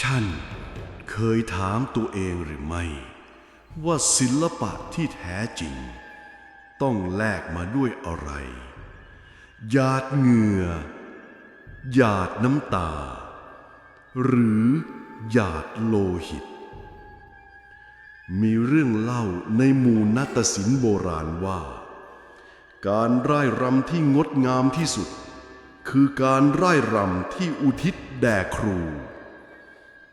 ฉันเคยถามตัวเองหรือไม่ ว่าศิลปะที่แท้จริง ต้องแลกมาด้วยอะไร หยาดเหงื่อ หยาดน้ำตา หรือหยาดโลหิต มีเรื่องเล่าในหมู่นาฏศิลป์โบราณว่า การร่ายรำที่งดงามที่สุด คือการร่ายรำที่อุทิศแด่ครู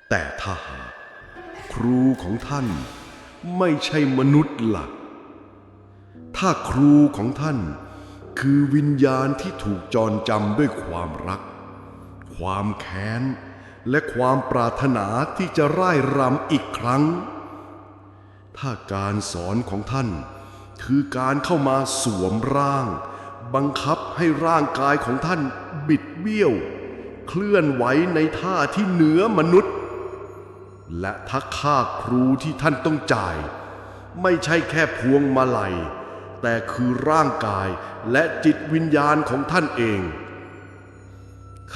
แต่ถ้าหากครูของท่านไม่ใช่มนุษย์หลัก ถ้าครูของท่านคือวิญญาณที่ถูกจรจำด้วยความรัก ความแค้น และความปรารถนาที่จะร่ายรำอีกครั้ง ถ้าการสอนของท่านคือการเข้ามาสวมร่าง บังคับให้ร่างกายของท่านบิดเบี้ยว เคลื่อนไหวในท่าที่เหนือมนุษย์ และถ้าค่าครูที่ท่านต้องจ่าย ไม่ใช่แค่พวงมาลัย แต่คือร่างกายและจิตวิญญาณของท่านเอง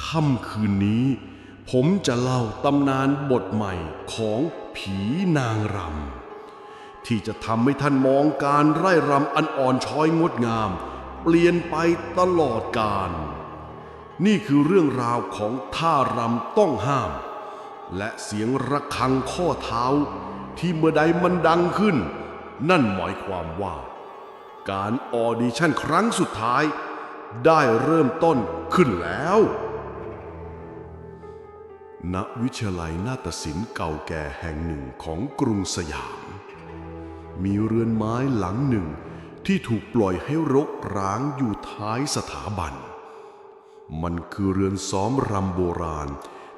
ค่ำคืนนี้ ผมจะเล่าตำนานบทใหม่ของผีนางรำที่จะทำให้ท่านมองการไร่รำอันอ่อนช้อยงดงาม เปลี่ยนไปตลอดกาลนี่คือเรื่องราวของท่ารำต้องห้าม และเสียงระฆังข้อเท้าที่เมื่อใดมันดังขึ้น นั่นหมายความว่า การออดิชั่นครั้งสุดท้าย ได้เริ่มต้นขึ้นแล้ว ณ วิทยาลัยนาฏศิลป์เก่าแก่แห่งหนึ่งของกรุงสยาม มีเรือนไม้หลังหนึ่งที่ถูกปล่อยให้รกร้างอยู่ท้ายสถาบัน มันคือเรือนซ้อมรำโบราณ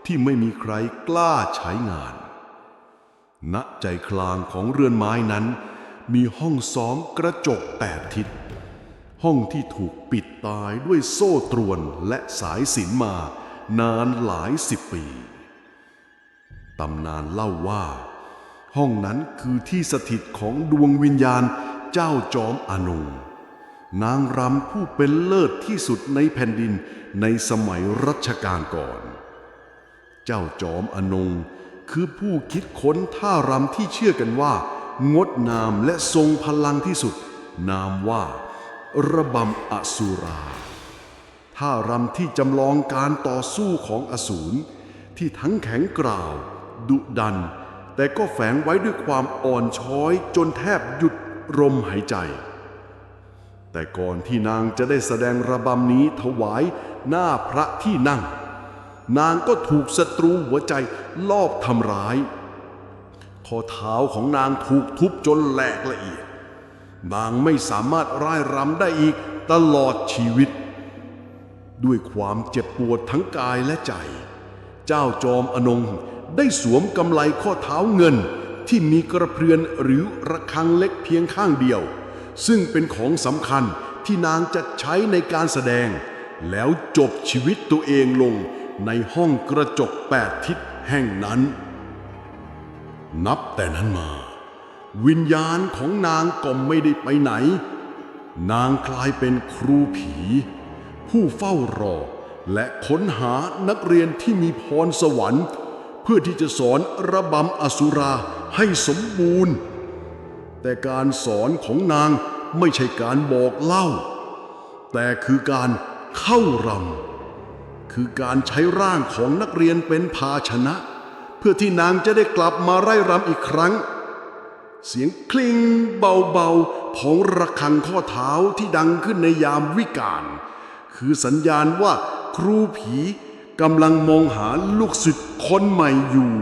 ที่ไม่มีใครกล้าใช้งาน ณใจกลางของเรือนไม้นั้น มีห้องซ้อมกระจกแปดทิศ ห้องที่ถูกปิดตายด้วยโซ่ตรวนและสายสินมานานหลายสิบปี ตำนานเล่าว่า ห้องนั้นคือที่สถิตของดวงวิญญาณเจ้าจอมอานงนางรำผู้เป็นเลิศที่สุดในแผ่นดินในสมัยรัชกาลก่อน เจ้าจอมอนงคือผู้คิดค้นท่ารำที่เชื่อกันว่า งดงามและทรงพลังที่สุด นามว่า ระบำอสุราท่ารำที่จำลองการต่อสู้ของอสูรที่ทั้งแข็งกร้าว ดุดัน แต่ก็แฝงไว้ด้วยความอ่อนช้อยจนแทบหยุดลมหายใจ แต่ก่อนที่นางจะได้แสดงระบำนี้ถวายหน้าพระที่นั่ง นางก็ถูกศัตรูหัวใจลอบทำร้าย ข้อเท้าของนางถูกทุบจนแหลกละเอียด นางไม่สามารถร่ายรำได้อีกตลอดชีวิต ด้วยความเจ็บปวดทั้งกายและใจ เจ้าจอมอนงได้สวมกำไลข้อเท้าเงินที่มีกระเพือนหรือระฆังเล็กเพียงข้างเดียว ซึ่งเป็นของสำคัญที่นางจะใช้ในการแสดง แล้วจบชีวิตตัวเองลง ในห้องกระจกแปดทิศแห่งนั้น นับแต่นั้นมา วิญญาณของนางก็ไม่ได้ไปไหน นางกลายเป็นครูผี ผู้เฝ้ารอและค้นหานักเรียนที่มีพรสวรรค์ เพื่อที่จะสอนระบำอสุราให้สมบูรณ์ แต่การสอนของนางไม่ใช่การบอกเล่า แต่คือการเข้ารำ คือการใช้ร่างของนักเรียนเป็นภาชนะ เพื่อที่นางจะได้กลับมาไร่รำอีกครั้ง เสียงคลิงเบาๆของระฆังข้อเท้าที่ดังขึ้นในยามวิกาลคือสัญญาณว่าครูผีกำลังมองหาลูกศิษย์คนใหม่อยู่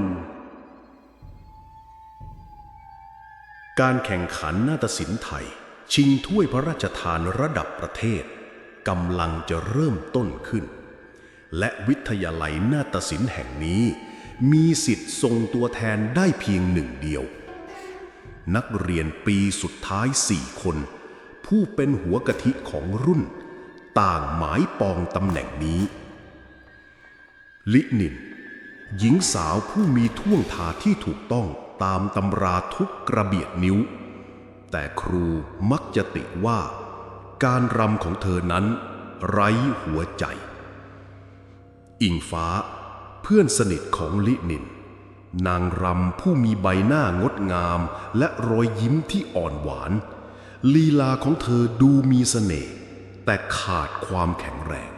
การแข่งขันนาฏศิลป์ไทย ชิงถ้วยพระราชทานระดับประเทศกำลังจะเริ่มต้นขึ้น และวิทยาลัยนาฏศิลป์แห่งนี้ มีสิทธิ์ส่งตัวแทนได้เพียงหนึ่งเดียว นักเรียนปีสุดท้ายสี่คน ผู้เป็นหัวกะทิของรุ่น ต่างหมายปองตำแหน่งนี้ ลินิน หญิงสาวผู้มีท่วงทาที่ถูกต้องตามตำราทุกกระเบียดนิ้ว แต่ครูมักจะติว่า การรำของเธอนั้น ไร้หัวใจ อิงฟ้า เพื่อนสนิทของลินิน นางรำผู้มีใบหน้างดงามและรอยยิ้มที่อ่อนหวาน ลีลาของเธอดูมีเสน่ห์แต่ขาดความแข็งแรง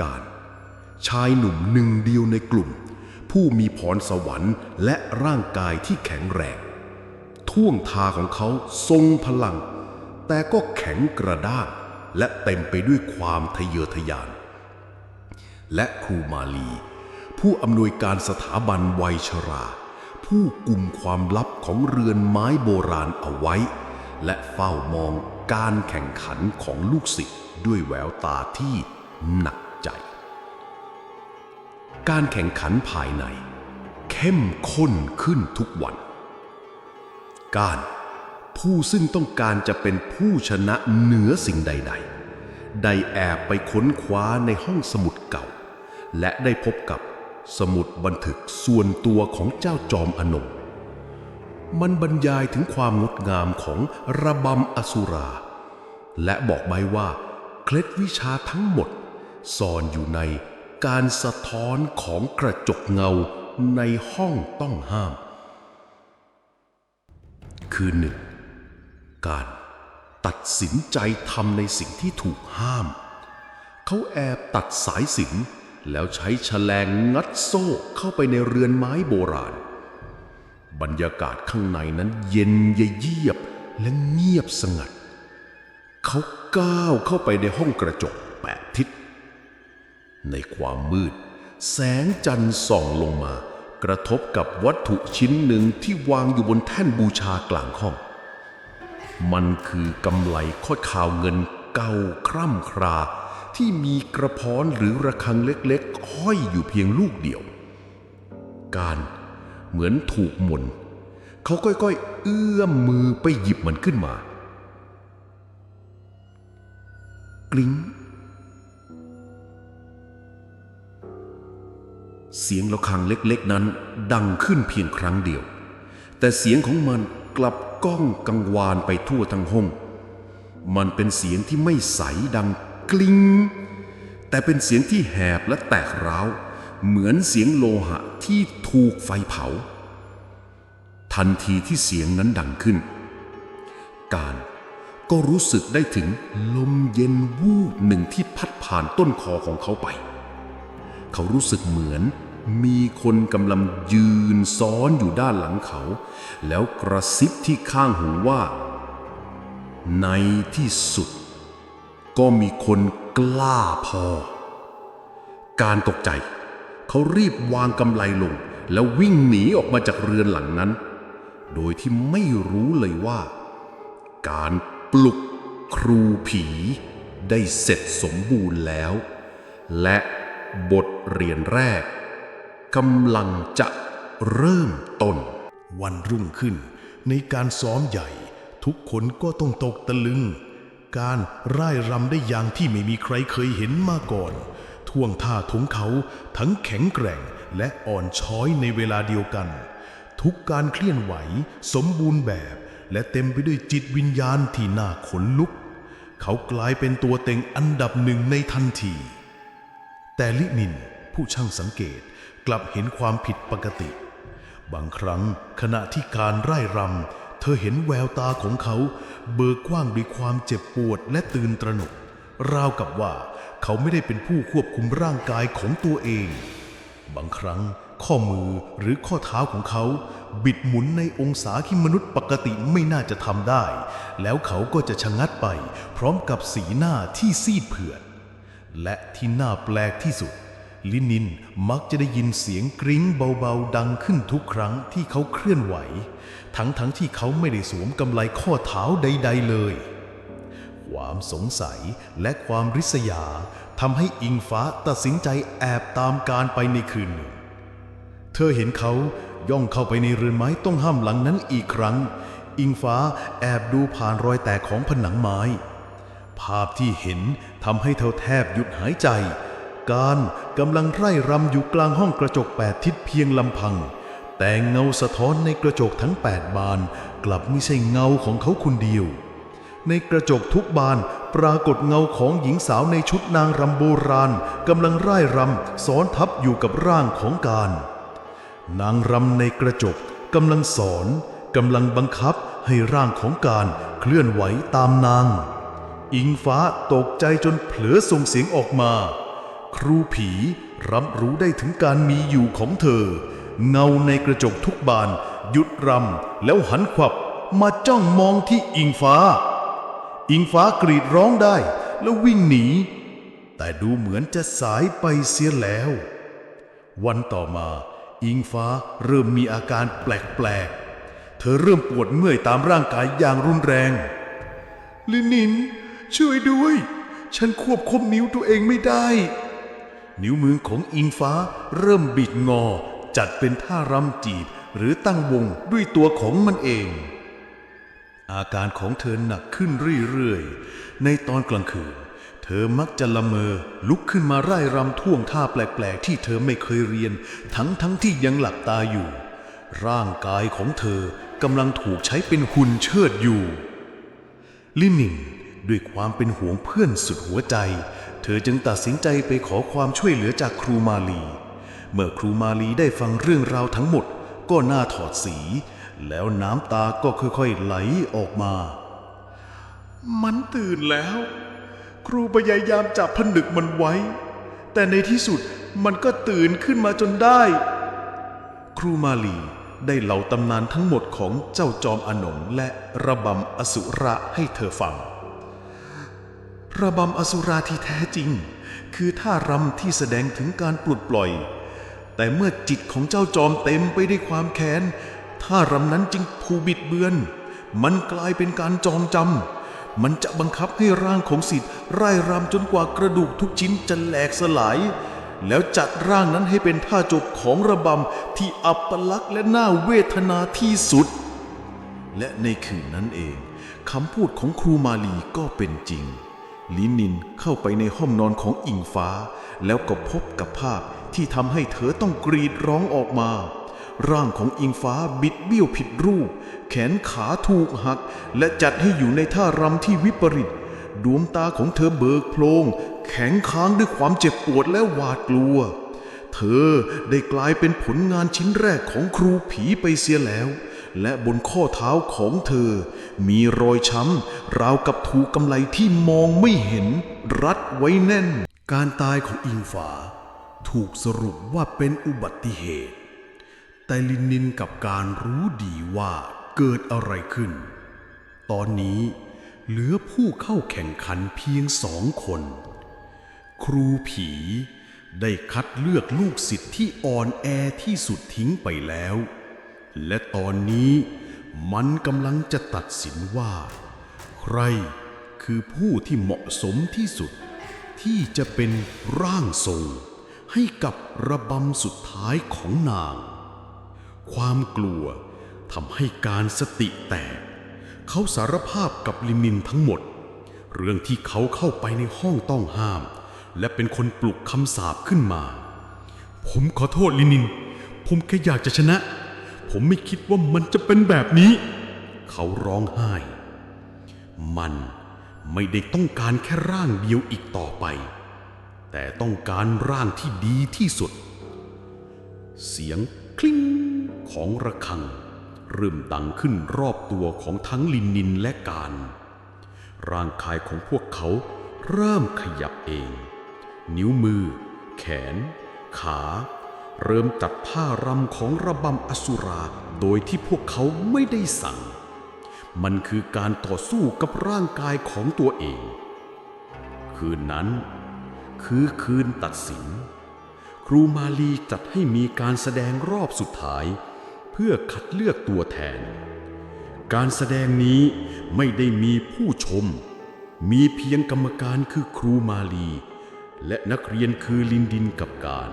การชายหนุ่มหนึ่งเดียวในกลุ่ม ผู้มีพรสวรรค์และร่างกายที่แข็งแรง ท่วงทาของเขาทรงพลัง แต่ก็แข็งกระด้างและเต็มไปด้วยความทะเยอทะยาน และครูมาลี ผู้อำนวยการสถาบันวัยชรา ผู้กุมความลับของเรือนไม้โบราณเอาไว้ และเฝ้ามองการแข่งขันของลูกศิษย์ด้วยแววตาที่หนักใจ การแข่งขันภายใน เข้มข้นขึ้นทุกวัน การผู้ซึ่งต้องการจะเป็นผู้ชนะเหนือสิ่งใด ๆ ได้แอบไปค้นคว้าในห้องสมุดเก่า และได้พบกับสมุดบันทึกส่วนตัวของเจ้าจอมอนงมันบรรยายถึงความงดงามของระบำอสุรา และบอกไว้ว่า เคล็ดวิชาทั้งหมดซ่อนอยู่ในการสะท้อนของกระจกเงาในห้องต้องห้าม คือหนึ่งการตัดสินใจทำในสิ่งที่ถูกห้าม เขาแอบตัดสายสิน แล้วใช้แฉลงงัดโซ่เข้าไปในเรือนไม้โบราณ บรรยากาศข้างในนั้นเย็นเยียบและเงียบสงัด เขาก้าวเข้าไปในห้องกระจกแปดทิศ ในความมืด แสงจันทร์ส่องลงมา กระทบกับวัตถุชิ้นหนึ่งที่วางอยู่บนแท่นบูชากลางห้อง มันคือกำไลข้อข่าวเงินเก่าคร่ำครา ที่มีกระพรหรือระฆังเล็กๆ ห้อยอยู่เพียงลูกเดียว การเหมือนถูกมนเขาค่อยๆ เอื้อมมือไปหยิบมันขึ้นมากลิ้งเสียงระฆังเล็กๆนั้นดังขึ้นเพียงครั้งเดียว แต่เสียงของมันกลับก้องกังวานไปทั่วทั้งห้อง มันเป็นเสียงที่ไม่ใสดัง กลิ้งแต่เป็นเสียงที่แหบและแตกร้าว เหมือนเสียงโลหะที่ถูกไฟเผา ทันทีที่เสียงนั้นดังขึ้น การก็รู้สึกได้ถึงลมเย็นวูบหนึ่งที่พัดผ่านต้นคอของเขาไป เขารู้สึกเหมือนมีคนกำลังยืนซ้อนอยู่ด้านหลังเขา แล้วกระซิบที่ข้างหูว่า ในที่สุด ก็มีคนกล้าพอ การตกใจ เขารีบวางกำไลลง แล้ววิ่งหนีออกมาจากเรือนหลังนั้น โดยที่ไม่รู้เลยว่า การปลุกครูผีได้เสร็จสมบูรณ์แล้ว และบทเรียนแรกกำลังจะเริ่มต้น วันรุ่งขึ้นในการซ้อมใหญ่ ทุกคนก็ต้องตกตะลึง การร่ายรำได้อย่างที่ไม่มีใครเคยเห็นมาก่อน ท่วงท่าของเขาทั้งแข็งแกร่งและอ่อนช้อยในเวลาเดียวกัน ทุกการเคลื่อนไหวสมบูรณ์แบบ และเต็มไปด้วยจิตวิญญาณที่น่าขนลุก เขากลายเป็นตัวเต็งอันดับหนึ่งในทันที แต่ลินินผู้ช่างสังเกตกลับเห็นความผิดปกติ บางครั้งขณะที่การไร่รำ เธอเห็นแววตาของเขา เบิกกว้างด้วยความเจ็บปวดและตื่นตระหนก ราวกับว่าเขาไม่ได้เป็นผู้ควบคุมร่างกายของตัวเอง บางครั้งข้อมือหรือข้อเท้าของเขา บิดหมุนในองศาที่มนุษย์ปกติไม่น่าจะทำได้ แล้วเขาก็จะชะงัดไป พร้อมกับสีหน้าที่ซีดเผือด และที่น่าแปลกที่สุด ลินินมักจะได้ยินเสียงกริ้งเบาๆ ดังขึ้นทุกครั้งที่เขาเคลื่อนไหว ทั้งๆทที่เขาไม่ได้สวมกำไลข้อเท้าใด ๆ เลย ความสงสัยและความริษยาทำให้อิงฟ้าตัดสินใจแอบตามการไปในคืนหนึ่ง เธอเห็นเขาย่องเข้าไปในเรือนไม้ต้องห้ามหลังนั้นอีกครั้ง อิงฟ้าแอบดูผ่านรอยแตกของผนังไม้ ภาพที่เห็นทำให้เธอแทบหยุดหายใจ การกำลังไร่รำอยู่กลางห้องกระจกแปดทิศเพียงลำพัง แต่เงาสะท้อนในกระจกทั้งแปดบาน กลับไม่ใช่เงาของเขาคนเดียว ในกระจกทุกบานปรากฏเงาของหญิงสาวในชุดนางรำโบราณกำลังไร่รำซ้อนทับอยู่กับร่างของการ นางรำในกระจกกำลังสอนกำลังบังคับให้ร่างของการเคลื่อนไหวตามนาง อิงฟ้าตกใจจนเผลอส่งเสียงออกมา ครูผีรับรู้ได้ถึงการมีอยู่ของเธอ เงาในกระจกทุกบาน หยุดรำแล้วหันขวับมาจ้องมองที่อิงฟ้า อิงฟ้ากรีดร้องได้แล้ววิ่งหนี แต่ดูเหมือนจะสายไปเสียแล้ว วันต่อมา อิงฟ้าเริ่มมีอาการแปลกๆ เธอเริ่มปวดเมื่อยตามร่างกายอย่างรุนแรง ลินิน ช่วยด้วย ฉันควบคุมนิ้วตัวเองไม่ได้ นิ้วมือของอิงฟ้าเริ่มบิดงอ จัดเป็นท่ารำจีบหรือตั้งวงด้วยตัวของมันเอง อาการของเธอหนักขึ้นเรื่อยๆ ในตอนกลางคืน เธอมักจะละเมอลุกขึ้นมาไร่รำท่วงท่าแปลกๆ ที่เธอไม่เคยเรียน ทั้งๆทที่ยังหลับตาอยู่ ร่างกายของเธอกำลังถูกใช้เป็นหุ่นเชิดอยู่ ลินินด้วยความเป็นห่วงเพื่อนสุดหัวใจ เธอจึงตัดสินใจไปขอความช่วยเหลือจากครูมาลี เมื่อครูมาลีได้ฟังเรื่องราวทั้งหมด ก็หน้าถอดสี แล้วน้ำตาก็ค่อยๆไหลออกมา มันตื่นแล้ว ครูพยายามจับผนึกมันไว้ แต่ในที่สุดมันก็ตื่นขึ้นมาจนได้ ครูมาลีได้เล่าตำนานทั้งหมดของเจ้าจอมอนงและระบำอสุระให้เธอฟัง ระบำอสุราที่แท้จริง คือท่ารำที่แสดงถึงการปลดปล่อย แต่เมื่อจิตของเจ้าจอมเต็มไปด้วยความแค้นท่ารำนั้นจึงผูบิดเบือน มันกลายเป็นการจองจำมันจะบังคับให้ร่างของสิทธิ์ไร่รำจนกว่ากระดูกทุกชิ้นจะแหลกสลาย แล้วจัดร่างนั้นให้เป็นท่าจบของระบำที่อัปลักษณ์และน่าเวทนาที่สุด และในคืนนั้นเองคำพูดของครูมาลีก็เป็นจริง ลินินเข้าไปในห้องนอนของอิงฟ้า แล้วก็พบกับภาพที่ทำให้เธอต้องกรีดร้องออกมา ร่างของอิงฟ้าบิดเบี้ยวผิดรูป แขนขาถูกหัก และจัดให้อยู่ในท่ารำที่วิปริตดวงตาของเธอเบิกโพลงแข็งค้างด้วยความเจ็บปวดและหวาดกลัว เธอได้กลายเป็นผลงานชิ้นแรกของครูผีไปเสียแล้ว และบนข้อเท้าของเธอ มีรอยช้ำราวกับถูกกำไลที่มองไม่เห็น รัดไว้แน่น การตายของอิงฟ้าถูกสรุปว่าเป็นอุบัติเหตุ แต่ลินนินกับการรู้ดีว่าเกิดอะไรขึ้น ตอนนี้เหลือผู้เข้าแข่งขันเพียงสองคน ครูผีได้คัดเลือกลูกศิษย์ที่อ่อนแอที่สุดทิ้งไปแล้ว และตอนนี้ มันกำลังจะตัดสินว่า ใครคือผู้ที่เหมาะสมที่สุด ที่จะเป็นร่างทรง ให้กับระบำสุดท้ายของนาง ความกลัวทำให้การสติแตก เขาสารภาพกับลินินทั้งหมด เรื่องที่เขาเข้าไปในห้องต้องห้าม และเป็นคนปลุกคำสาปขึ้นมา ผมขอโทษลินิน ผมแค่อยากจะชนะ ผมไม่คิดว่ามันจะเป็นแบบนี้ เขาร้องไห้ มันไม่ได้ต้องการแค่ร่างเดียวอีกต่อไป แต่ต้องการร่างที่ดีที่สุด เสียงคลิ้งของระฆัง เริ่มดังขึ้นรอบตัวของทั้งลินนินและการ ร่างกายของพวกเขาเริ่มขยับเอง นิ้วมือ แขน ขา เริ่มจัดท่ารำของระบำอสุราโดยที่พวกเขาไม่ได้สั่ง มันคือการต่อสู้กับร่างกายของตัวเอง คืนนั้น คือคืนตัดสิน ครูมาลีจัดให้มีการแสดงรอบสุดท้าย เพื่อคัดเลือกตัวแทน การแสดงนี้ไม่ได้มีผู้ชม มีเพียงกรรมการคือครูมาลี และนักเรียนคือลินดินกับการ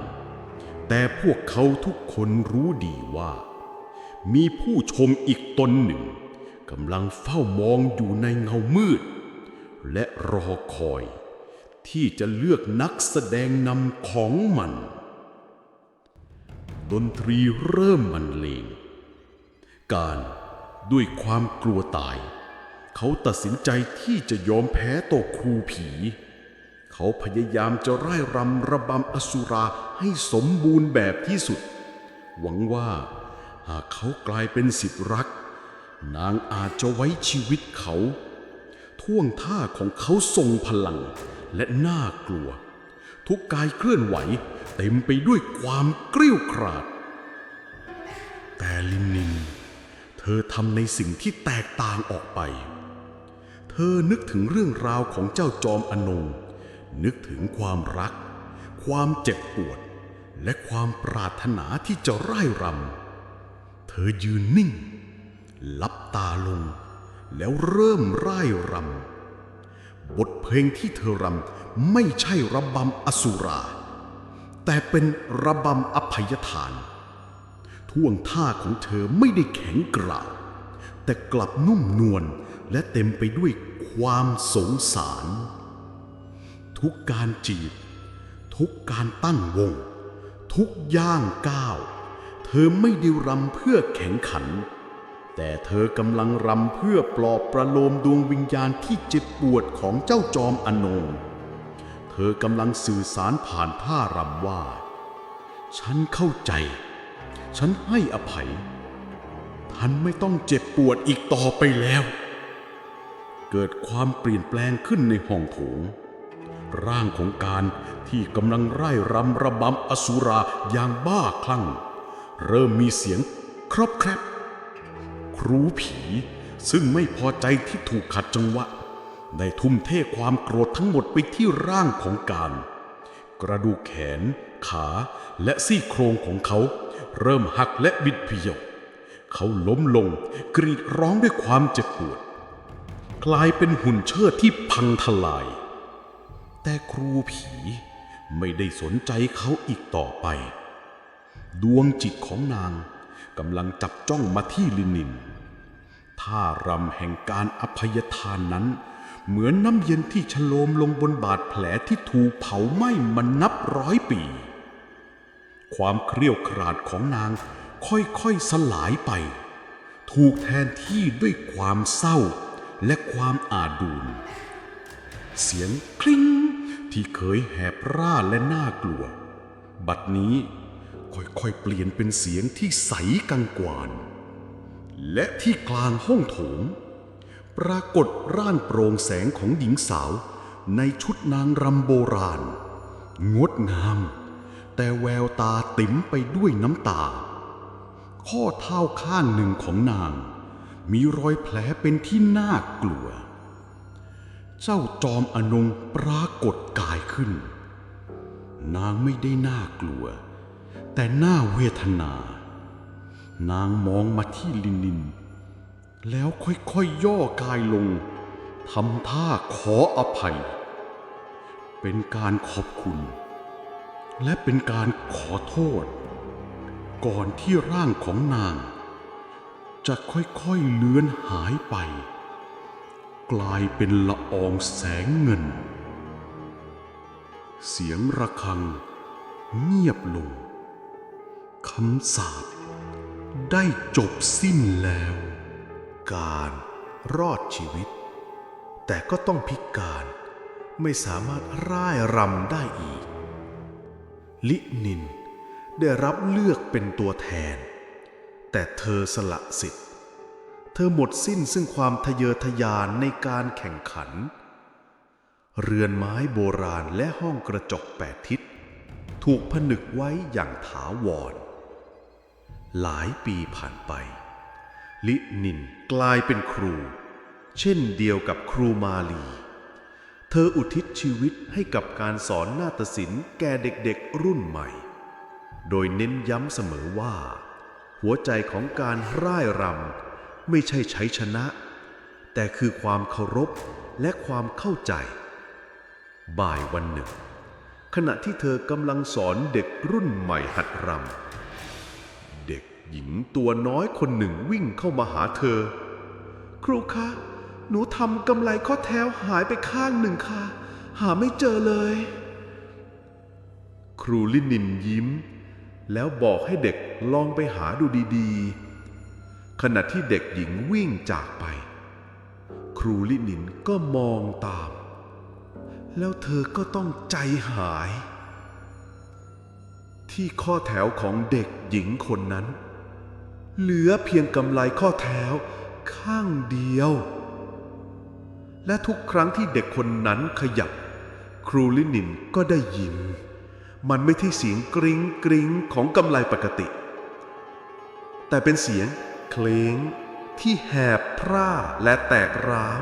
แต่พวกเขาทุกคนรู้ดีว่า มีผู้ชมอีกตนหนึ่งกำลังเฝ้ามองอยู่ในเงามืด และรอคอย ที่จะเลือกนักแสดงนำของมัน ดนตรีเริ่มบรรเลง การด้วยความกลัวตาย เขาตัดสินใจที่จะยอมแพ้ต่อครูผี เขาพยายามจะไล่รำระบำอสุราให้สมบูรณ์แบบที่สุด หวังว่าหากเขากลายเป็นสิทธิรัก นางอาจจะไว้ชีวิตเขา ท่วงท่าของเขาทรงพลังและน่ากลัว ทุกกายเคลื่อนไหวเต็มไปด้วยความกรี้วกราด แต่ลินนิน เธอทำในสิ่งที่แตกต่างออกไป เธอนึกถึงเรื่องราวของเจ้าจอมอนง นึกถึงความรัก ความเจ็บปวด และความปรารถนาที่จะร่ายรำ เธอยืนนิ่ง ลับตาลง แล้วเริ่มร่ายรำ บทเพลงที่เธอรำไม่ใช่ระบำอสุรา แต่เป็นระบำอภัยทาน ท่วงท่าของเธอไม่ได้แข็งกร้าว แต่กลับนุ่มนวลและเต็มไปด้วยความสงสาร ทุกการจีบ ทุกการตั้งวง ทุกย่างก้าว เธอไม่ได้รำเพื่อแข่งขัน แต่เธอกำลังรำเพื่อปลอบประโลมดวงวิญญาณที่เจ็บปวดของเจ้าจอมอนงเธอกำลังสื่อสารผ่านท่ารำว่า ฉันเข้าใจ ฉันให้อภัย ท่านไม่ต้องเจ็บปวดอีกต่อไปแล้ว เกิดความเปลี่ยนแปลงขึ้นในห้องโถง ร่างของการที่กำลังไร่รำระบำอสุราอย่างบ้าคลั่ง เริ่มมีเสียงครอบแครบครูผีซึ่งไม่พอใจที่ถูกขัดจังหวะ ได้ทุ่มเทความโกรธทั้งหมดไปที่ร่างของการ กระดูกแขน ขาและซี่โครงของเขา เริ่มหักและบิดเบี้ยว เขาล้มลงกรีดร้องด้วยความเจ็บปวด กลายเป็นหุ่นเชิดที่พังทลาย แต่ครูผีไม่ได้สนใจเขาอีกต่อไป ดวงจิตของนางกำลังจับจ้องมาที่ลินินท่ารำแห่งการอภัยทานนั้น เหมือนน้ำเย็นที่ฉโลมลงบนบาดแผลที่ถูกเผาไหม้มันนับร้อยปี ความเครียวกราดของนางค่อยๆสลายไป ถูกแทนที่ด้วยความเศร้าและความอาดูลเสียงคลิ้ง ที่เคยแหบร่าและน่ากลัว บัดนี้ค่อยๆเปลี่ยนเป็นเสียงที่ใสกังกวาน และที่กลางห้องโถง ปรากฏร่างโปร่งแสงของหญิงสาวในชุดนางรำโบราณ งดงาม แต่แววตาติ๋มไปด้วยน้ำตา ข้อเท้าข้างหนึ่งของนาง มีรอยแผลเป็นที่น่ากลัว เจ้าจอมอนงปรากฏกายขึ้น นางไม่ได้น่ากลัว แต่น่าเวทนา นางมองมาที่ลินลิน แล้วค่อยๆยย่อกายลงทำท่าขออภัย เป็นการขอบคุณ และเป็นการขอโทษ ก่อนที่ร่างของนาง จะค่อยๆเลือนหายไป กลายเป็นละอองแสงเงิน เสียงระฆังเงียบลง คำสาปได้จบสิ้นแล้ว การรอดชีวิต แต่ก็ต้องพิการไม่สามารถร่ายรำได้อีก ลินินได้รับเลือกเป็นตัวแทน แต่เธอสละสิทธิ์ เธอหมดสิ้นซึ่งความทะเยอทะยานในการแข่งขัน เรือนไม้โบราณและห้องกระจกแปดทิศ ถูกผนึกไว้อย่างถาวร หลายปีผ่านไป ลินินกลายเป็นครู เช่นเดียวกับครูมาลี เธออุทิศชีวิตให้กับการสอนนาฏศิลป์แก่เด็กๆรุ่นใหม่ โดยเน้นย้ำเสมอว่า หัวใจของการร่ายรำ ไม่ใช่ใช้ชนะ แต่คือความเคารพและความเข้าใจ บ่ายวันหนึ่ง ขณะที่เธอกำลังสอนเด็กรุ่นใหม่หัดรำเด็กหญิงตัวน้อยคนหนึ่งวิ่งเข้ามาหาเธอ ครูคะหนูทำกำไลข้อเท้าหายไปข้างหนึ่งค่ะ หาไม่เจอเลย ครูลินินยิ้ม แล้วบอกให้เด็กลองไปหาดูดีๆ ขณะที่เด็กหญิงวิ่งจากไป ครูลินินก็มองตาม แล้วเธอก็ต้องใจหาย ที่ข้อแถวของเด็กหญิงคนนั้น เหลือเพียงกำไลข้อแถวข้างเดียว และทุกครั้งที่เด็กคนนั้นขยับ ครูลินินก็ได้ยิน มันไม่ใช่เสียงกริ้งกริ้งของกำไลปกติ แต่เป็นเสียง เคล้งที่แหบพร่าและแตกร้าว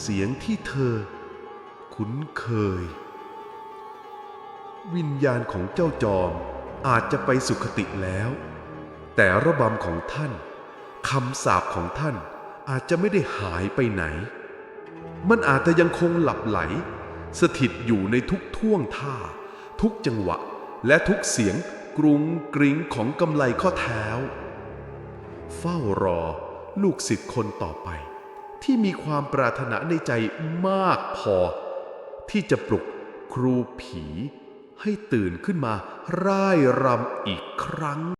เสียงที่เธอ คุ้นเคย วิญญาณของเจ้าจอมอาจจะไปสุคติแล้ว แต่ระบำของท่านคำสาปของท่านอาจจะไม่ได้หายไปไหน มันอาจจะยังคงหลับไหล สถิตอยู่ในทุกท่วงท่า ทุกจังหวะ และทุกเสียงกรุงกริ้งของกำไลข้อเท้า เฝ้ารอลูกศิษย์คนต่อไป ที่มีความปรารถนาในใจมากพอ ที่จะปลุกครูผีให้ตื่นขึ้นมาร่ายรำอีกครั้ง